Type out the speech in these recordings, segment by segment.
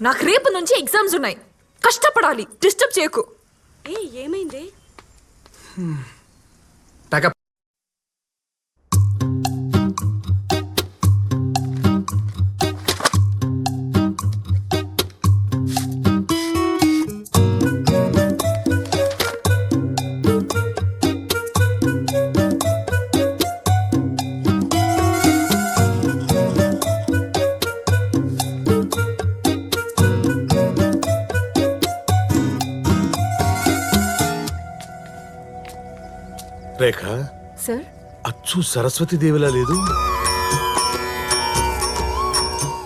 నాకు రేపు నుంచి ఎగ్జామ్స్ ఉన్నాయి. కష్టపడాలి. డిస్టర్బ్ చేయకు. ఏ ఏమైంది? సరస్వతి దేవిలా లేదు.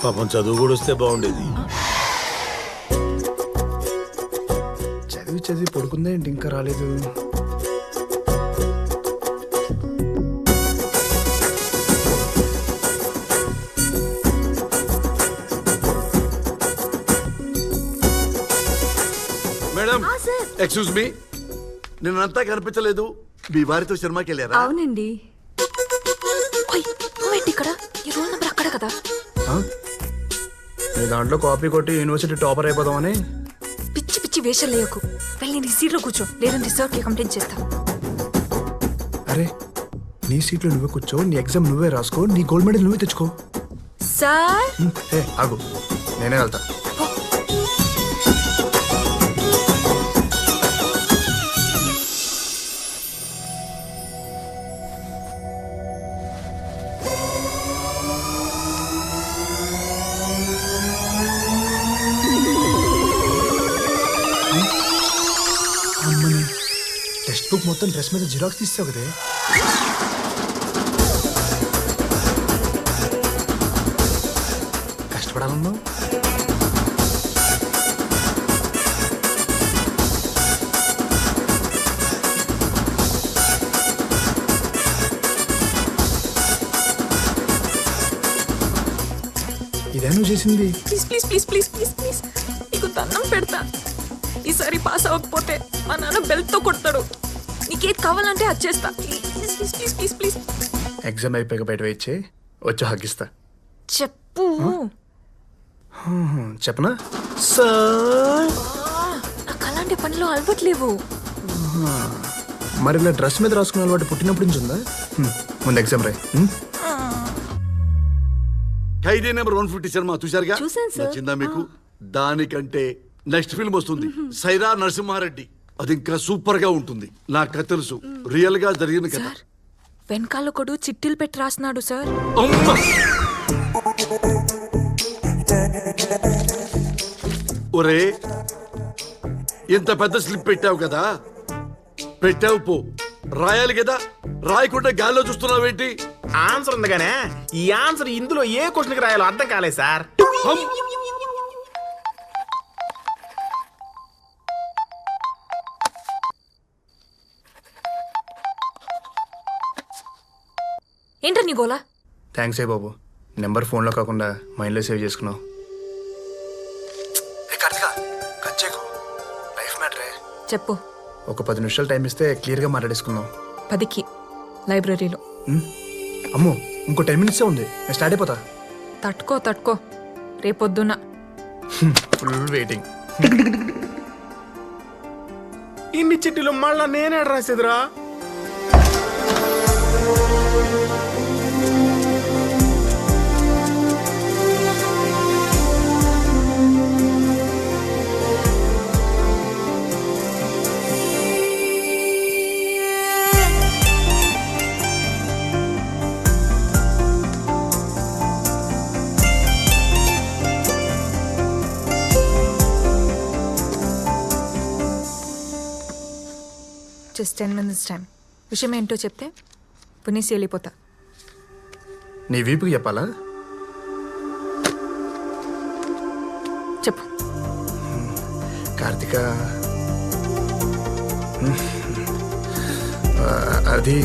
పాపం చదువు కూడా వస్తే బాగుండేది. చదివి చదివి పడుకుందే ఏంటి? ఇంకా రాలేదు. మేడం. ఎక్స్క్యూజ్ మీ నిన్నంతా కనిపించలేదు. మీ వారితో సినిమాకి వెళ్ళారా? అవునండి. నువ్వేంటి ఇక్కడ? ఈ రోల్ నెంబర్ అక్కడ కదా? ఆ? నీ దాంట్లో కాపీ కొట్టి యూనివర్సిటీ టాపర్ అయిపోదామని? పిచ్చి పిచ్చి వేషాలు లేయకు వెళ్ళి నీ సీట్లో కూర్చో. లేదంటే సార్కి కంప్లైంట్ చేస్తా. అరే నీ సీట్లో నువ్వే కూర్చో నీ ఎగ్జామ్ నువ్వే రాసుకో నీ గోల్డ్ మెడల్ నువ్వే తెచ్చుకో. సార్? ఏ ఆగు. నేనే వెళ్తా. అమ్మని. టెక్స్ట్ బుక్ మొత్తం డ్రెస్ మీద జిరాక్స్ తీస్తావు కదే. కష్టపడాలన్నావు? ఇదే నువ్వు చేసింది? Please please please please please please. నీకు దండం పెడతా. ఈసారి పాస్ అవ్వకపోతే మా నాన్న బెల్ట్తో కొడతాడు. నీకేది కావాలంటే అది చేస్తా. Please please please please please. Exam అయిపోయాక బయట వచ్చి వచ్చి హగ్గిస్తా చెప్పు. చెప్పనా? సార్. నాకు అలాంటి పనులు అలవట్లేవు. మరి ఇలా డ్రెస్ మీద రాసుకునే అలవాటు పుట్టినప్పటి నుంచి ఉందా? ముందు ఎగ్జామ్ రాయ్? ఖైదీ నెంబర్ వన్ ఫిఫ్టీ సినిమా చూశారుగా? చూశాను, సార్. నచ్చిందా మీకు? దానికంటే నెక్స్ట్ ఫిల్మ్ వస్తుంది. సైరా నరసింహారెడ్డి. అది ఇంకా సూపర్గా ఉంటుంది. నాకు తెలుసు. రియల్గా జరిగిన కథ. సార్ వెనకాల ఒకడు చిట్టీలు పెట్టి రాస్తున్నాడు సార్. అమ్మ! ఒరే ఇంత పెద్ద స్లిప్ పెట్టావు కదా? పెట్టావు పో. రాయాలి కదా? రాయకుండా గాల్లో చూస్తున్నావేంటి? ఆన్సర్ ఉంది కానీ ఈ ఆన్సర్ ఇందులో ఏ క్వశ్చన్కి రాయాలో అర్థం కాలేదు సార్! నీ గోలా? థ్యాంక్స్ ఏ బాబు. నెంబర్ ఫోన్లో కాకుండా మైండ్లో సేవ్ చేసుకున్నావు. చెప్పు. ఒక పది నిమిషాలు టైం ఇస్తే క్లియర్గా మాట్లాడేసుకుందాం పదికి లైబ్రరీలో? అమ్మో ఇంకో టెన్ మినిట్సే ఉంది. నేను స్టార్ట్ అయిపోతా. తట్టుకో తట్టుకో. రేపొద్దున ఫుల్ వెయిటింగ్ ఇన్ని చిట్టీలు మళ్ళా నేనే రాసేదిరా? జస్ట్ టెన్ మినిట్స్ టైం విషయం ఏంటో చెప్తే పునీసి వెళ్ళిపోతా. నీ వీపుకి చెప్పాలా? చెప్పు. కార్తిక. అది.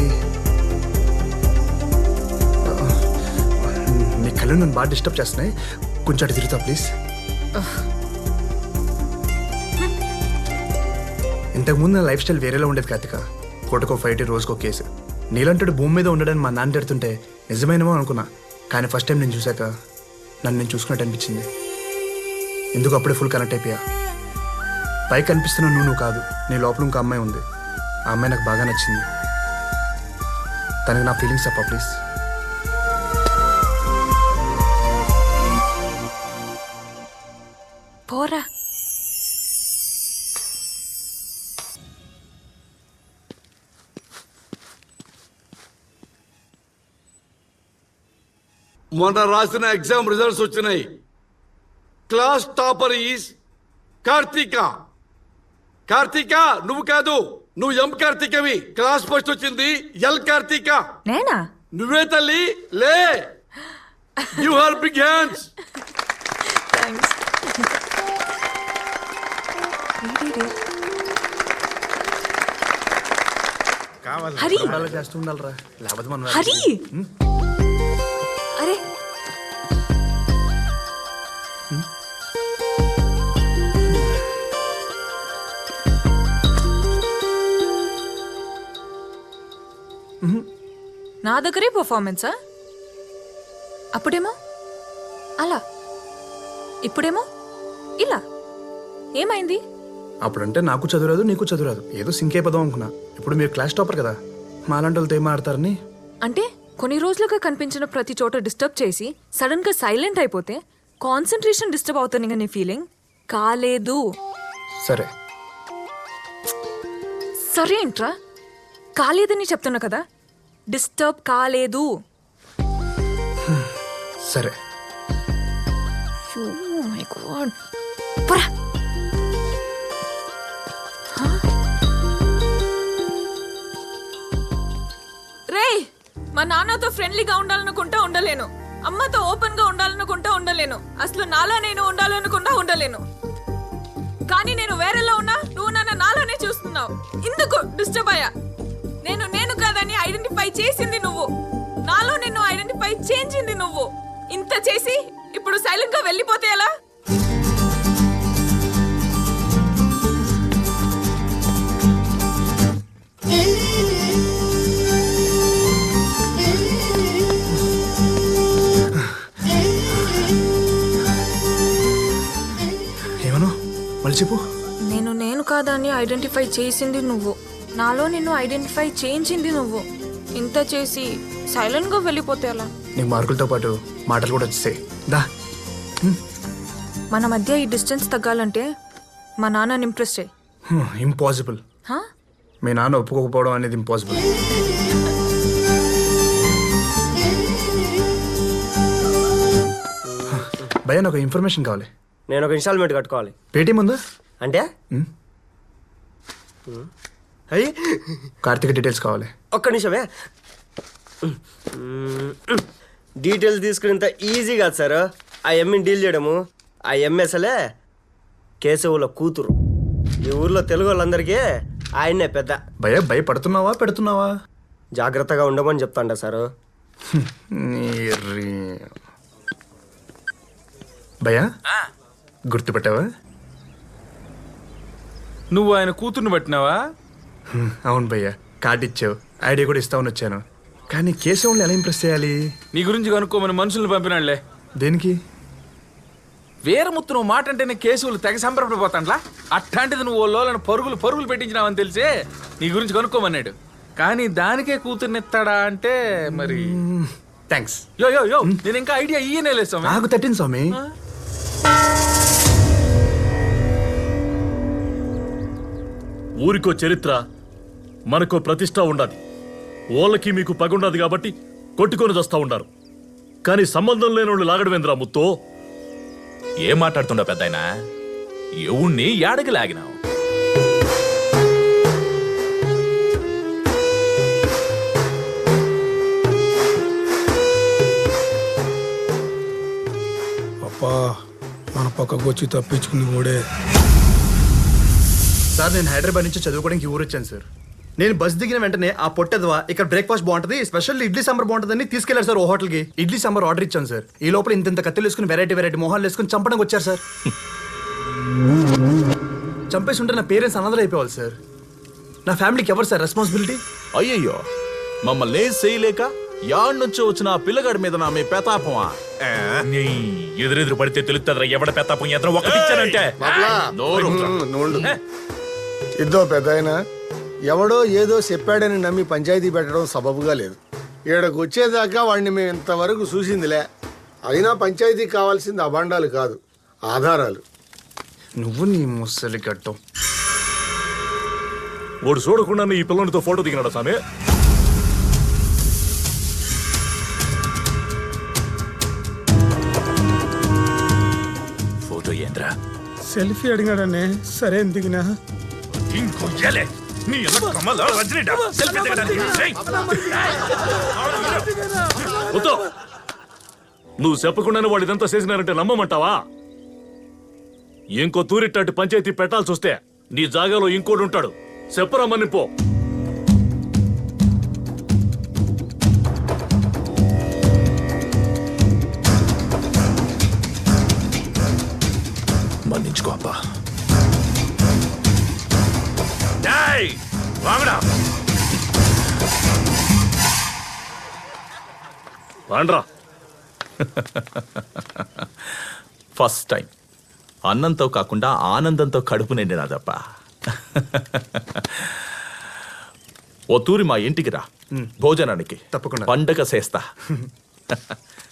నీ కళ్ళు నన్ను బాగా డిస్టర్బ్ చేస్తున్నాయి. కొంచెం అటు తిరుగుతా ప్లీజ్. ఇంతకుముందు నా లైఫ్ స్టైల్ వేరేలా ఉండేది కార్తిక. పూటకో ఫైట్ రోజుకో కేసు. నీలంటాడు భూమి మీద ఉండడని మా నాన్న తిడుతుంటే నిజమైనమో అనుకున్నా. కానీ ఫస్ట్ టైం నేను చూశాక నన్ను నేను చూసుకున్నట్టు అనిపించింది. ఎందుకు అప్పుడే ఫుల్ కనెక్ట్ అయిపోయా? పైకి కనిపిస్తున్న నువ్వు నువ్వు కాదు. నీ లోపల ఇంకో అమ్మాయి ఉంది. ఆ అమ్మాయి నాకు బాగా నచ్చింది. తనకి నా ఫీలింగ్స్ చెప్పా ప్లీజ్. మొన్న రాసిన ఎగ్జామ్ రిజల్ట్స్ వచ్చినాయి. Class topper is Karthika Karthika నువ్వు కాదు నువ్వు ఎం కార్తీకవి క్లాస్ ఫస్ట్ వచ్చింది ఎల్ కార్తీక నేనా? నువ్వే తల్లి లే. యు హార్ బిగ్ హ్యాండ్స్ కావాలి హరి. అలా చేస్తూ ఉండాలిరా లేకపోతే మనం హరి. నా దగ్గరే పర్ఫార్మెన్సా అప్పుడేమో? అలా. ఇప్పుడేమో? ఇలా. ఏమైంది? అప్పుడంటే నాకు చదువురాదు నీకు చదువురాదు ఏదో సింక్ అయిపోదాం అనుకున్నా. ఇప్పుడు మీరు క్లాస్ టాపర్ కదా. మాలాంటి వాళ్ళతో ఏం ఆడతారని అంటే కొన్ని రోజులుగా కనిపించిన ప్రతి చోట డిస్టర్బ్ చేసి సడన్గా సైలెంట్ అయిపోతే కాన్సన్ట్రేషన్ డిస్టర్బ్ అవుతుంది నీ ఫీలింగ్ కాలేదు. సరే. సరే ఏంట్రా కాలేదని చెప్తున్నా కదా. డిస్టర్బ్ కాలేదు. సరే? రేయ్ మా నాన్నతో ఫ్రెండ్లీగా ఉండాలనుకుంటా ఉండలేను. అమ్మతో ఓపెన్గా ఉండాలనుకుంటా ఉండలేను. అసలు నాలా నేను ఉండాలనుకుంటా ఉండలేను. కానీ నేను వేరేలా ఉన్నా నువ్వు నన్ను నాలోనే చూస్తున్నావు. ఇందుకు డిస్టర్బ్ అయ్యా. ఐడెంటిఫై చేసింది నువ్వు. నాలో నిన్ను ఐడెంటిఫై చేయించింది నువ్వు. ఇంత చేసి ఇప్పుడు సైలెంట్గా వెళ్ళిపోతే ఎలా? ఏమను? మళ్ళీ చెప్పు. నేను నేను కాదని ఐడెంటిఫై చేసింది నువ్వు. నాలో నిన్ను ఐడెంటిఫై చేయించింది నువ్వు. ఇంత చేసి సైలెంట్గా వెళ్ళిపోతే ఎలా? నీకు మార్కులతో పాటు మాటలు కూడా వచ్చేసాయి. దా. మన మధ్య ఈ డిస్టెన్స్ తగ్గాలంటే మా నాన్నని ఇంప్రెస్ చేయి. ఇంపాసిబుల్. హా? మీ నాన్న ఒప్పుకోకపోవడం అనేది ఇంపాసిబుల్. భయ్యా నాకు ఇన్ఫర్మేషన్ కావాలి. నేను ఒక ఇన్స్టాల్మెంట్ కట్టుకోవాలి. పేటీఎం ఉందా? అంటే. అయ్యి. కార్తీక డీటెయిల్స్ కావాలి. ఒక్క నిమిషమే. డీటెయిల్స్ తీసుకునేంత ఈజీ కాదు సార్. ఆ ఎమ్మిని డీల్ చేయడము. ఆ ఎంఎస్ఎలే కేశవుల కూతురు. ఈ ఊర్లో తెలుగు వాళ్ళందరికీ ఆయన్నే పెద్ద. భయ్యా భయపడుతున్నావా పెడుతున్నావా? జాగ్రత్తగా ఉండమని చెప్తాండ సారు. భయ్యా గుర్తుపెట్టావా? నువ్వు ఆయన కూతుర్ని పట్టినావా? అవును భయ్యా కార్డు ఇచ్చావు. ఐడియా కూడా ఇస్తామని వచ్చాను. కానీ కేశవుని ఎలా ఇంప్రెస్ చేయాలి? నీ గురించి కనుక్కోమని మనుషుల్ని పంపినాళ్ళే దేనికి? వీరముత్తు నువ్వు మాట అంటేనే కేసులు తెగ సంబరపడిపోతాండ్లా? అట్లాంటిది నువ్వు ఓ లోలను పరుగులు పరుగులు పెట్టించినావని తెలిసే నీ గురించి కనుక్కోమన్నాడు. కానీ దానికే కూతుర్నిస్తాడా అంటే మరి థ్యాంక్స్ యో యో యో నేను ఇంకా ఐడియా ఇయ్యనే లేదు స్వామి. నాకు తట్టింది స్వామి. ఊరికో చరిత్ర మనకో ప్రతిష్ట ఉండాలి. ఓళ్ళకి మీకు పగుండదు కాబట్టి కొట్టుకొని చస్తా ఉండారు. కానీ సంబంధం లేని వాళ్ళు లాగడమేంద్రా ముత్తో? ఏం మాట్లాడుతుండో పెద్దాయన? ఎవణ్ణి యాడకి లాగినావు? అప్పా మన పక్కకు వచ్చి తప్పించుకుంది మూడే. సార్ నేను హైదరాబాద్ నుంచి చదువుకోవడానికి ఊరు వచ్చాను సార్. నేను బస్ దిగిన వెంటనే ఆ పొట్టదవా ఇక్కడ బ్రేక్ఫాస్ట్ బాగుంటది స్పెషల్ ఇడ్లీ సాంబార్ బాగుంటుందని తీసుకెళ్ళారు సార్ ఓ హోటల్కి. ఇడ్లీ సాంబార్ ఆర్డర్ ఇచ్చాను సార్. ఈ లోపల ఇంత ఇంత కత్తులు వేసుకుని వెరైటీ వెరైటీ మొహాలు వేసుకుని చంపడానికి వచ్చారు సార్. చంపేసి ఉంటే నా పేరెంట్స్ అనదర్ అయిపోవాలి సార్. నా ఫ్యామిలీకి ఎవరు సార్ రెస్పాన్సిబిలిటీ అయ్యయ్యో మమ్మల్ని ఏం చేయలేక యాడ్ నుంచి వచ్చిన ఆ పిల్లగాడి మీద నా మీ పెతాపమా? ఎదురెదురు పడితే తెలుస్తుందిరా ఎవడ పెత్తాపం ఎదురు ఒకటిచ్చానంటే నోరు ఇద్దో పెద్ద ఎవడో ఏదో చెప్పాడని నమ్మి పంచాయతీ పెట్టడం సబబుగా లేదు. ఈడకు వచ్చేదాకా వాడిని మేము ఇంతవరకు చూసిందిలే. అయినా పంచాయతీకి కావాల్సింది అభాండాలు కాదు ఆధారాలు. నువ్వు నీ ముసలి గట్టం వాడు చూడకుండా ఈ పిల్లనితో ఫోటో దిగినాడు సామె? ఫోటో ఏంద్రా సెల్ఫీ అడిగాడనే సరే దిగినా ఇంకో ఎలే నీ కమలా సెల్ఫీ దిగడానికి నువ్వు చెప్పకుండానే వాడు ఇదంతా చేసినారంటే నమ్మమంటావా? ఇంకో తూరిట్టాటి పంచాయతీ పెట్టాల్సి వస్తే నీ జాగాలో ఇంకోటి ఉంటాడు చెప్పరమ్మని పో రాండ్రా ఫస్ట్ టైం. అన్నంతో కాకుండా ఆనందంతో కడుపు నిండినాదప్ప ఓ తూరి మా ఇంటికి రా. భోజనానికి. తప్పకుండా. పండగ చేస్తా.